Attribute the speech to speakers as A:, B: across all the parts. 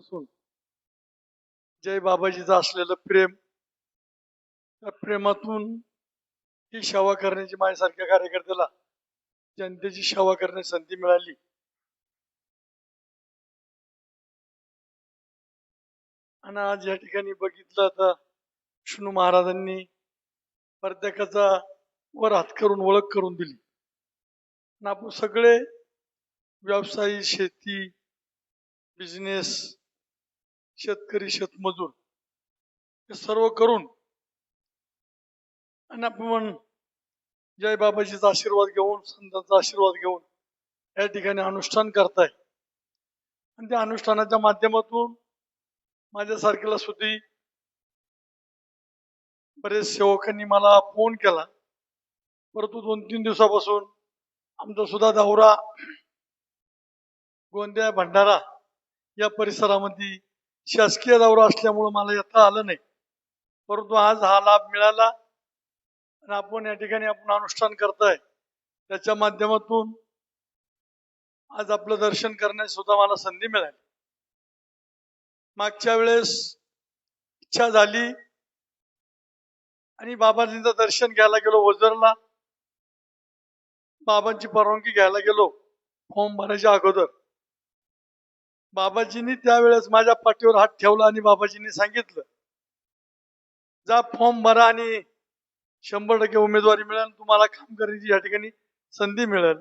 A: असून जय बाबाजीचं असलेलं प्रेम त्या प्रेमातून ही सेवा करण्याची माझ्यासारख्या कार्यकर्त्याला जनतेची सेवा करण्याची संधी मिळाली. आणि आज या ठिकाणी बघितलं तर विष्णू महाराजांनी प्रत्येकाचा वर हात करून ओळख करून दिली. आणि आपण सगळे व्यवसायी शेती बिझनेस शेतकरी शेतमजूर हे सर्व करून आणि आपण जय बाबाजीचा आशीर्वाद घेऊन संतांचा आशीर्वाद घेऊन या ठिकाणी अनुष्ठान करताय. आणि त्या अनुष्ठानाच्या माध्यमातून माझ्यासारखेला सुद्धा बरेच सेवकांनी मला फोन केला. परंतु दोन तीन दिवसापासून आमचा सुद्धा दौरा गोंदिया भंडारा या परिसरामध्ये शासकीय दौरा असल्यामुळं मला येता आलं नाही. परंतु आज हा लाभ मिळाला आणि आपण या ठिकाणी आपण अनुष्ठान करताय. त्याच्या माध्यमातून आज आपलं दर्शन करण्यास सुद्धा मला संधी मिळाली. मागच्या वेळेस इच्छा झाली आणि बाबाजींचं दर्शन घ्यायला गेलो वजरला. बाबांची परवानगी घ्यायला गेलो फॉर्म भरायच्या अगोदर. बाबाजींनी त्यावेळेस माझ्या पाठीवर हात ठेवला आणि बाबाजींनी सांगितलं जा फॉर्म भरा आणि शंभर टक्के उमेदवारी मिळेल तुम्हाला काम करायची या ठिकाणी संधी मिळेल.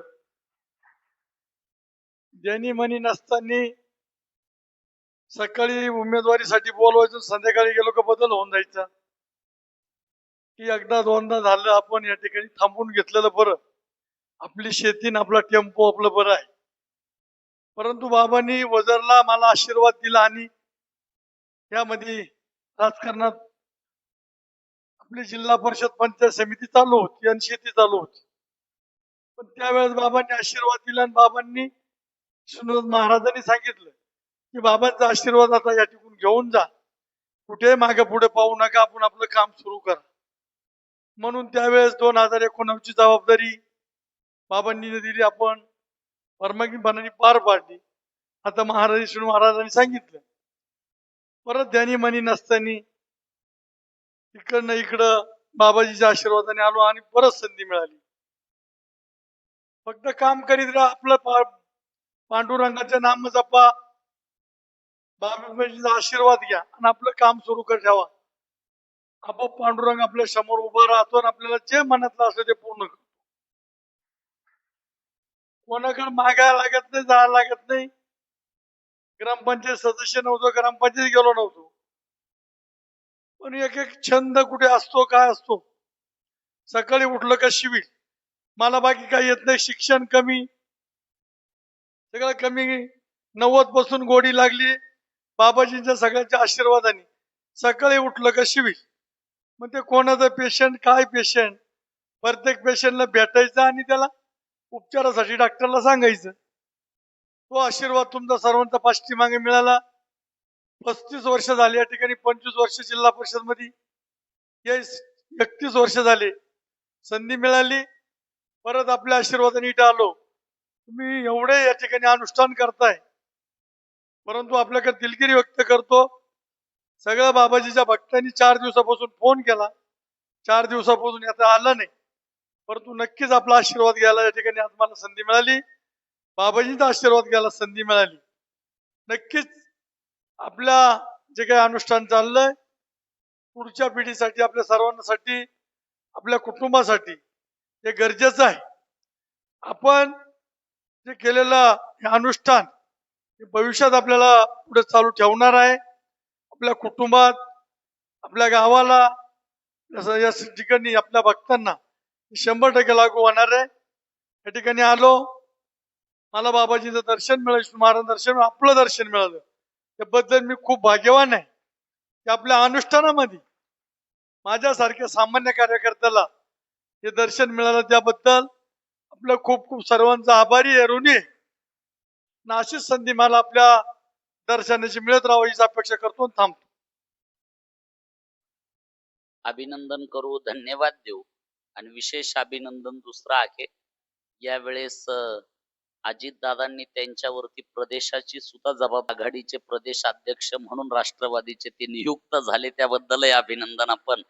A: देणी म्हणी नसताना सकाळी उमेदवारीसाठी बोलवायचं संध्याकाळी गेलो का बदल होऊन जायचा. की एकदा दोनदा झालं आपण या ठिकाणी थांबून घेतलेलं बरं. आपली शेती न आपला टेम्पो आपलं बरं आहे. परंतु बाबांनी वजरला मला आशीर्वाद दिला आणि त्यामध्ये राजकारणात आपली जिल्हा परिषद पंचायत समिती चालू होती आणि शेती चालू होती. पण त्यावेळेस बाबांनी आशीर्वाद दिला आणि बाबांनी सुनोद महाराजांनी सांगितलं की बाबांचा आशीर्वाद आता या टिकून घेऊन जा. कुठे मागे पुढे पाहू नका आपण आपलं काम सुरू करा. म्हणून त्यावेळेस दोन हजार एकोणवीसची जबाबदारी बाबांनी दिली आपण. परमानगीपणाने पार पाडली. आता महाराज विष्णू महाराजांनी सांगितलं. परत ध्यानी मनी नसताना इकडनं इकडं बाबाजीच्या आशीर्वादाने आलो आणि परत संधी मिळाली. फक्त काम करीत राहा आपलं पांडुरंगाच्या नाम जपा बाबाजीचा आशीर्वाद घ्या आणि आपलं काम सुरू कर ठेवा. आपोआप पांडुरंग आपल्यासमोर उभा राहतो आणि आपल्याला जे मनातलं असलं ते पूर्ण कर. कोणाकडे मागायला लागत नाही जायला लागत नाही. ग्रामपंचायत सदस्य नव्हतो ग्रामपंचायत गेलो नव्हतो. पण एक एक छंद कुठे असतो काय असतो? सकाळी उठलं का शिवी मला बाकी काही येत नाही शिक्षण कमी. सगळं कमी. नव्वदपासून गोडी लागली. बाबाजींच्या सगळ्यांच्या आशीर्वादाने. सकाळी उठलं का शिवी मग ते कोणाचं पेशंट काय पेशंट प्रत्येक पेशंटला भेटायचं आणि त्याला उपचारासाठी डॉक्टरला सांगायचं. तो आशीर्वाद तुमचा सर्वांचा पाठीमागे मिळाला. पस्तीस वर्ष झाली या ठिकाणी पंचवीस वर्ष जिल्हा परिषदमध्ये हे एकतीस वर्ष झाले. संधी मिळाली. परत आपल्या आशीर्वादाने इथं आलो. तुम्ही एवढे या ठिकाणी अनुष्ठान करताय. परंतु आपल्याकडे दिलगिरी व्यक्त करतो. सगळ्या बाबाजीच्या भक्तांनी चार दिवसापासून फोन केला. चार दिवसापासून आता आलं नाही. परंतु नक्कीच आपला आशीर्वाद घ्यायला या ठिकाणी आज मला संधी मिळाली. बाबाजींचा आशीर्वाद घ्यायला संधी मिळाली. नक्कीच आपल्या जे काही अनुष्ठान चाललंय पुढच्या पिढीसाठी आपल्या सर्वांसाठी आपल्या कुटुंबासाठी हे गरजेचं आहे. आपण जे केलेलं हे अनुष्ठान हे भविष्यात आपल्याला पुढे चालू ठेवणार आहे. आपल्या कुटुंबात आपल्या गावाला या ठिकाणी आपल्या भक्तांना शंभर टक्के लागू होणार आहे. या ठिकाणी आलो. मला बाबाजीचं दर्शन मिळालं विष्णू महाराज दर्शन आपलं दर्शन मिळालं. त्याबद्दल मी खूप भाग्यवान आहे. की आपल्या अनुष्ठानामध्ये माझ्यासारख्या सामान्य कार्यकर्त्याला हे दर्शन मिळालं त्याबद्दल आपलं खूप खूप सर्वांचा आभारी आहे ऋणी आहे. अशीच संधी मला आपल्या दर्शनाची मिळत राहावी हीच अपेक्षा करतो थांबतो.
B: अभिनंदन करू धन्यवाद देऊ. आणि विशेष अभिनंदन दुसरं आहे यावेळेस अजितदादांनी त्यांच्यावरती प्रदेशाची सुद्धा जबाब आघाडीचे प्रदेश अध्यक्ष म्हणून राष्ट्रवादीचे ते नियुक्त झाले त्याबद्दलही अभिनंदन आपण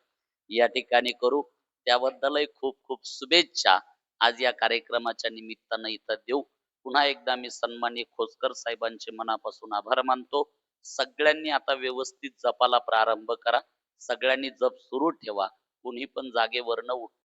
B: या ठिकाणी करू. त्याबद्दलही खूप खूप शुभेच्छा. आज या कार्यक्रमाच्या निमित्तानं इथं देऊ. पुन्हा एकदा मी सन्मान्य खोसकर साहेबांचे मनापासून आभार मानतो. सगळ्यांनी आता व्यवस्थित जपाला प्रारंभ करा. सगळ्यांनी जप सुरू ठेवा. कुणी पण जागेवरनं उठ